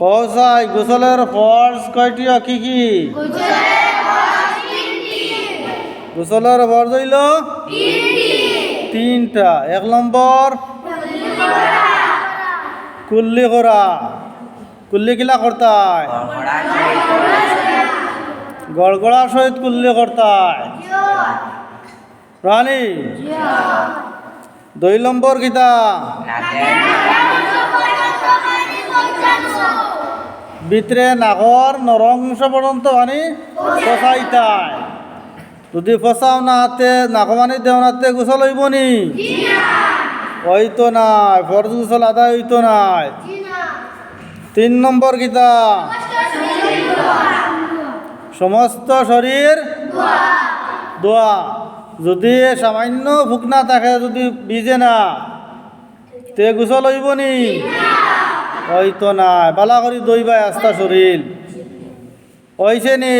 কৌসাই গোসলের ফর্জ কয়টি কি কি? গোসলের ফর্জ হইল তিনটা। এক নম্বর, কুল্লি করা কুল্লি কিলা করতায়? গড়গড়া সহিত কুল্লি করতায়। রানী, দুই নম্বর কিতা ভিতরে নাগর নরংশ পর্যন্ত পানি ফসাইতায় যদি ফসাও না হাতে নাকমানি দেও নাতে গোসল হইব নি? হইতো নাই, ফরজ গোসল আদায় হইতো নাই। তিন নম্বর গীতা। সমস্ত শরীর দোয়া। যদি সামান্য ফুকনা থাকে, যদি ভিজে না, তে গোসল হইব নি? হয়তো নাই। বালা করি দইবাই আস্তা শরীর। ওইছে নি?